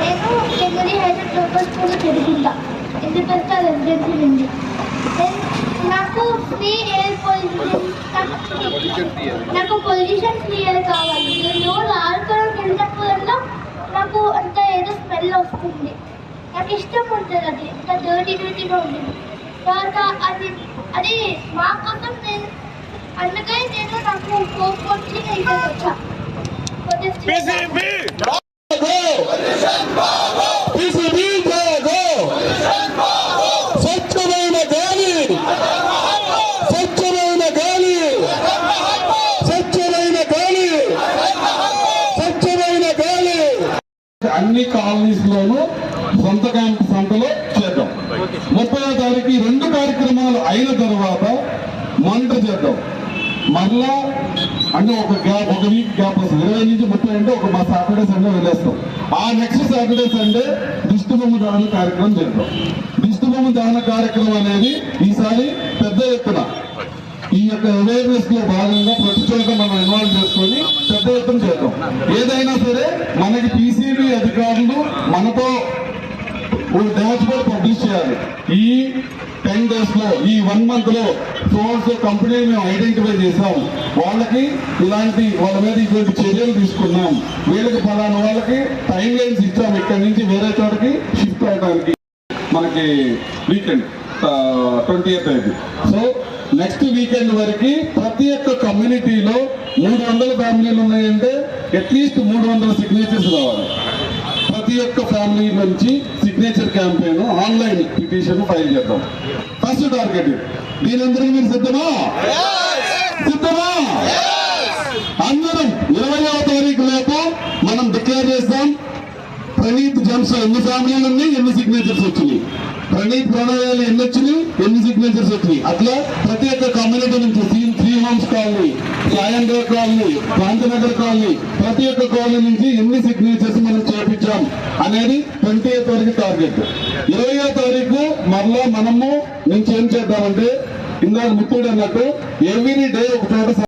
నేను కెంగరి హైదరాబాద్ లోకల్ స్కూల్లో చదువుకుంటా ఇండిపెండెంట్ రెసిడెన్సీ నుండి Then నాకు ఫ్రీ ఎయిర్ పొల్యూషన్ నాకు పొల్యూషన్ ఫ్రీ ఎయిర్ కావాలి. నేను రోజు ఆడుకోవడానికి వెళ్ళినప్పుడల్లా నాకు అంత ఏదో స్మెల్ వస్తుంది. నాకు ఇష్టం ఉంటుంది అది. అంత డర్టీ డర్టీగా ఉంటుంది. తర్వాత అది అది మా కోసం నేను అందుకని నేను నాకు కోపం వచ్చి నేను వచ్చా. అన్ని కాలనీస్ లోనూ సొంత క్యాంపు సంతలో చేద్దాం. ముప్పై తారీఖు రెండు కార్యక్రమాలు అయిన తర్వాత మంట చేద్దాం. మరలా అంటే ఒక గ్యాప్ ఒక వీక్ గ్యాప్ వస్తుంది. ఇరవై నుంచి ముప్పై అంటే ఒక మా సాటర్డే సండే వెళ్ళేస్తాం ఆ నెక్స్ట్ సాటర్డే సండే దిష్టి బొమ్మ దహన కార్యక్రమం చేద్దాం. దిష్టి బొమ్మ దహన కార్యక్రమం అనేది ఈసారి పెద్ద ఎత్తున ఈ యొక్క అవేర్నెస్లో భాగంగా ప్రతి చోట మనం ఇన్వాల్వ్ చేసుకొని పెద్ద ఎత్తున చేద్దాం. ఏదైనా సరే మనకి పీసీబీ అధికారులు మనతో ఒక డాష్ బోర్డ్ పబ్లిష్ చేయాలి. ఈ టెన్ డేస్లో ఈ వన్ మంత్లో ఫోన్స్ కంపెనీ మేము ఐడెంటిఫై చేసాం వాళ్ళకి ఇలాంటి వాళ్ళ మీద ఇటువంటి చర్యలు తీసుకున్నాం. వీళ్ళకి పలానా వాళ్ళకి టైం లైన్స్ ఇచ్చాం ఇక్కడి నుంచి వేరే చోటకి షిఫ్ట్ అవడానికి మనకి వీకెండ్ ట్వంటీ ఎయిత్ అయింది సో నెక్స్ట్ వీకెండ్ వరకు ప్రతి ఒక్క కమ్యూనిటీలో మూడు వందల ఫ్యామిలీలు ఉన్నాయంటే అట్లీస్ట్ మూడు వందల సిగ్నేచర్స్ రావాలి ప్రతి ఒక్క ఫ్యామిలీ నుంచి signature campaign online petition file చేద్దాం. ఫస్ట్ టార్గెట్ దీని అందరికీ మీరు సిద్ధమా? సిద్ధమా? అందరం ఇరవయవ తారీఖు లోపు మనం డిక్లేర్ చేస్తాం. ప్రణీత్ జమ్స్ ఎన్ని ఫ్యామిలీలు ఉన్నాయి? ఎన్ని సిగ్నేచర్స్ వచ్చినాయి? ప్రణీత్ ప్రణయాలు ఎన్ని వచ్చినాయి? ఎన్ని సిగ్నేచర్స్ వచ్చినాయి? అట్లా ప్రతి ఒక్క కమ్యూనిటీ నుంచి శ్రీ శ్రీ హోమ్స్ కాలనీ సాయండ్ర కాలనీ క్రాంతినగర్ కాలనీ ప్రతి ఒక్క కాలనీ నుంచి ఎన్ని సిగ్నేచర్స్ మనం చేపించాం అనేది ట్వంటీ ఎయిత్ వరకు టార్గెట్ ఇరవయో తారీఖు మరలా మనము నుంచి ఏం చేద్దామంటే ఇందాక ముత్తుడు అన్నట్టు ఎవ్రీ డే ఒక చోట